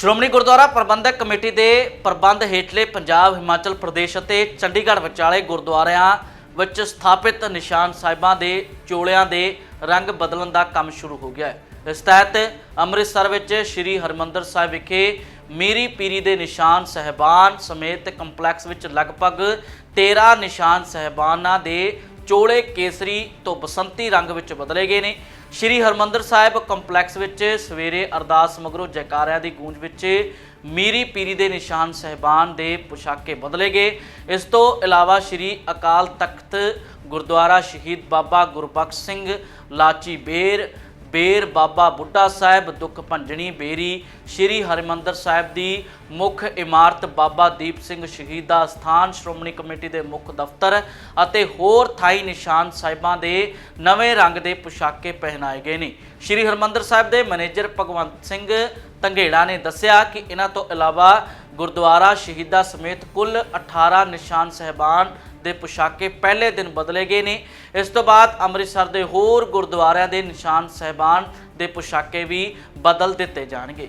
ਸ਼੍ਰੋਮਣੀ ਗੁਰਦੁਆਰਾ ਪ੍ਰਬੰਧਕ committee ਦੇ ਪ੍ਰਬੰਧ ਹੇਠਲੇ ਪੰਜਾਬ, ਹਿਮਾਚਲ ਪ੍ਰਦੇਸ਼ ਅਤੇ ਚੰਡੀਗੜ੍ਹ ਵਿਚਾਲੇ ਗੁਰਦੁਆਰਿਆਂ ਵਿੱਚ ਸਥਾਪਿਤ ਨਿਸ਼ਾਨ ਸਾਹਿਬਾਂ ਦੇ ਚੋਲਿਆਂ ਦੇ ਰੰਗ ਬਦਲਣ ਦਾ ਕੰਮ ਸ਼ੁਰੂ ਹੋ ਗਿਆ ਹੈ। ਇਸ ਤਹਿਤ ਅੰਮ੍ਰਿਤਸਰ ਵਿੱਚ ਸ੍ਰੀ ਹਰਮੰਦਰ ਸਾਹਿਬ ਵਿਖੇ ਮੀਰੀ ਪੀਰੀ ਦੇ ਨਿਸ਼ਾਨ ਸਹਿਬਾਨ ਸਮੇਤ ਕੰਪਲੈਕਸ ਵਿੱਚ ਲਗਭਗ 13 ਨਿਸ਼ਾਨ ਸਹਿਬਾਨਾਂ ਦੇ ਚੋਲੇ ਕੇਸਰੀ ਤੋਂ ਬਸੰਤੀ ਰੰਗ ਵਿੱਚ ਬਦਲੇ ਗਏ ਨੇ। ਸ਼੍ਰੀ ਹਰਮੰਦਰ ਸਾਹਿਬ ਕੰਪਲੈਕਸ ਵਿੱਚ ਸਵੇਰੇ ਅਰਦਾਸ ਮਗਰੋਂ ਜੈਕਾਰਿਆਂ ਦੀ ਗੂੰਜ ਵਿੱਚ ਮੀਰੀ ਪੀਰੀ ਦੇ ਨਿਸ਼ਾਨ ਸਹਿਬਾਨ ਦੇ ਪੁਸ਼ਾਕੇ ਬਦਲੇ ਗਏ। ਇਸ ਤੋਂ ਇਲਾਵਾ ਸ਼੍ਰੀ ਅਕਾਲ ਤਖਤ ਗੁਰਦੁਆਰਾ ਸ਼ਹੀਦ ਬਾਬਾ ਗੁਰਬਖਸ਼ ਸਿੰਘ ਲਾਚੀ ਬੇਰ ਬੇਰ ਬਾਬਾ ਬੁੱਢਾ ਸਾਹਿਬ, ਦੁੱਖ ਭੰਜਣੀ ਬੇਰੀ, ਸ਼੍ਰੀ ਹਰਿਮੰਦਰ ਸਾਹਿਬ ਦੀ ਮੁੱਖ ਇਮਾਰਤ ਬਾਬਾ ਦੀਪ ਸਿੰਘ ਸ਼ਹੀਦਾ ਸਥਾਨ, ਸ਼੍ਰੋਮਣੀ ਕਮੇਟੀ ਦੇ ਮੁੱਖ ਦਫ਼ਤਰ ਅਤੇ ਹੋਰ ਥਾਈ ਨਿਸ਼ਾਨ ਸਾਹਿਬਾਂ ਦੇ ਨਵੇਂ ਰੰਗ ਦੇ ਪੁਸ਼ਾਕੇ ਪਹਿਨਾਏ ਗਏ ਨੇ। ਸ਼੍ਰੀ ਹਰਿਮੰਦਰ ਸਾਹਿਬ ਦੇ ਮੈਨੇਜਰ ਭਗਵੰਤ ਸਿੰਘ ਤੰਗੇੜਾ ਨੇ ਦੱਸਿਆ ਕਿ ਇਹਨਾਂ ਤੋਂ ਇਲਾਵਾ ਗੁਰਦੁਆਰਾ ਸ਼ਹੀਦਾ ਸਮੇਤ ਕੁੱਲ 18 ਨਿਸ਼ਾਨ ਸਹਿਬਾਨ ਦੇ ਪੁਸ਼ਾਕੇ ਪਹਿਲੇ ਦਿਨ ਬਦਲੇ ਗਏ ਨੇ। ਇਸ ਤੋਂ ਬਾਅਦ ਅੰਮ੍ਰਿਤਸਰ ਦੇ ਹੋਰ ਗੁਰਦੁਆਰਿਆਂ ਦੇ ਨਿਸ਼ਾਨ ਸਹਿਬਾਨ ਦੇ ਪੁਸ਼ਾਕੇ ਵੀ ਬਦਲ ਦਿੱਤੇ ਜਾਣਗੇ।